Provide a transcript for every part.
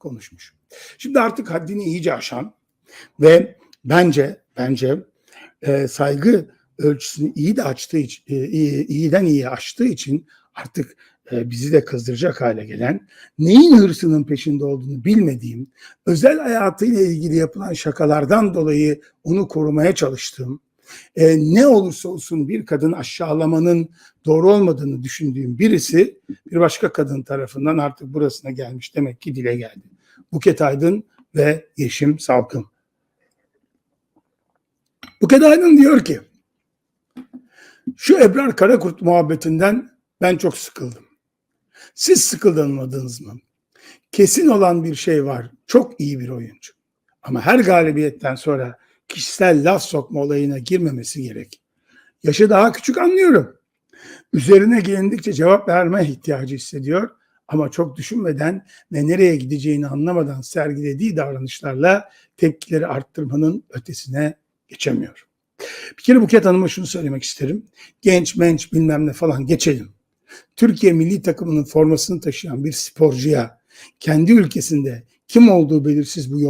konuşmuş. Şimdi artık haddini iyice aşan ve bence bence e, saygı ölçüsünü iyi de açtığı için, e, iyi, iyiden iyiye aştığı için artık e, bizi de kızdıracak hale gelen, neyin hırsının peşinde olduğunu bilmediğim, özel hayatıyla ilgili yapılan şakalardan dolayı onu korumaya çalıştığım, e, ne olursa olsun bir kadın aşağılamanın doğru olmadığını düşündüğüm birisi bir başka kadın tarafından artık burasına gelmiş demek ki dile geldi. Buket Aydın ve Yeşim Salkım. Buket Aydın diyor ki şu Ebrar Karakurt muhabbetinden ben çok sıkıldım. Siz sıkılmadınız mı? Kesin olan bir şey var. Çok iyi bir oyuncu. Ama her galibiyetten sonra kişisel laf sokma olayına girmemesi gerek. Yaşı daha küçük anlıyorum. Üzerine gelindikçe cevap verme ihtiyacı hissediyor ama çok düşünmeden ve nereye gideceğini anlamadan sergilediği davranışlarla tepkileri arttırmanın ötesine geçemiyor. Bir kere Buket Hanım'a şunu söylemek isterim. Genç menç bilmem ne falan geçelim. Türkiye milli takımının formasını taşıyan bir sporcuya kendi ülkesinde kim olduğu belirsiz bu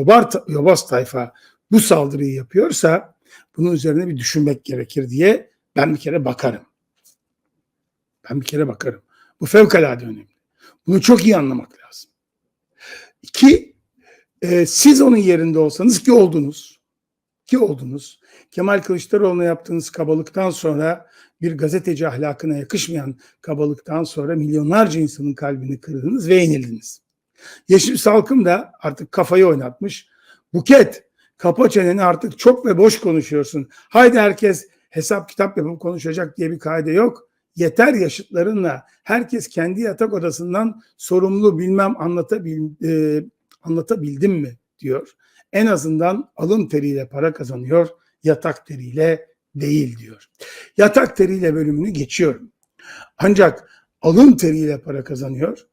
yobaz tayfa bu saldırıyı yapıyorsa bunun üzerine bir düşünmek gerekir diye ben bir kere bakarım. Ben bir kere bakarım. Bu fevkalade önemli. Bunu çok iyi anlamak lazım. İki, e, siz onun yerinde olsanız ki oldunuz, ki oldunuz. Kemal Kılıçdaroğlu'na yaptığınız kabalıktan sonra bir gazeteci ahlakına yakışmayan kabalıktan sonra milyonlarca insanın kalbini kırdınız ve yenildiniz. Yeşil Salkım da artık kafayı oynatmış. Buket kapa çeneni artık çok ve boş konuşuyorsun. Haydi herkes hesap kitap yapıp konuşacak diye bir kaide yok. Yeter yaşıtlarınla herkes kendi yatak odasından sorumlu bilmem anlatabil, e, anlatabildim mi diyor. En azından alın teriyle para kazanıyor, yatak teriyle değil diyor. Yatak teriyle bölümünü geçiyorum. Ancak alın teriyle para kazanıyor,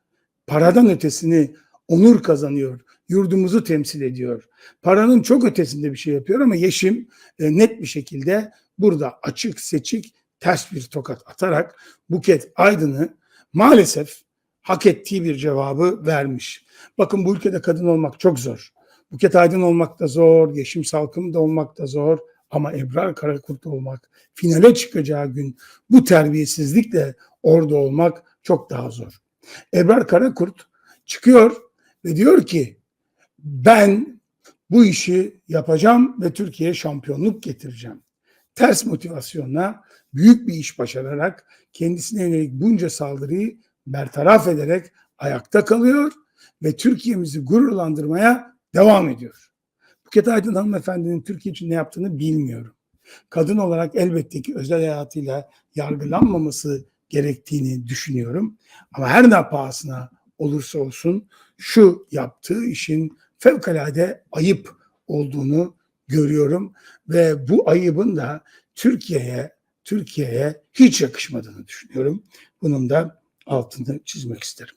paradan ötesini onur kazanıyor, yurdumuzu temsil ediyor. Paranın çok ötesinde bir şey yapıyor ama Yeşim e, net bir şekilde burada açık seçik ters bir tokat atarak Buket Aydın'ı maalesef hak ettiği bir cevabı vermiş. Bakın bu ülkede kadın olmak çok zor. Buket Aydın olmak da zor, Yeşim Salkım da olmak da zor ama Ebrar Karakurt olmak, finale çıkacağı gün bu terbiyesizlikle orada olmak çok daha zor. Ebrar Karakurt çıkıyor ve diyor ki ben bu işi yapacağım ve Türkiye'ye şampiyonluk getireceğim. Ters motivasyonla büyük bir iş başararak kendisine yönelik bunca saldırıyı bertaraf ederek ayakta kalıyor ve Türkiye'mizi gururlandırmaya devam ediyor. Buket Aydın hanımefendinin Türkiye için ne yaptığını bilmiyorum. Kadın olarak elbette ki özel hayatıyla yargılanmaması gerektiğini düşünüyorum. Ama her ne pahasına olursa olsun şu yaptığı işin fevkalade ayıp olduğunu görüyorum ve bu ayıbın da Türkiye'ye Türkiye'ye hiç yakışmadığını düşünüyorum. Bunun da altını çizmek isterim.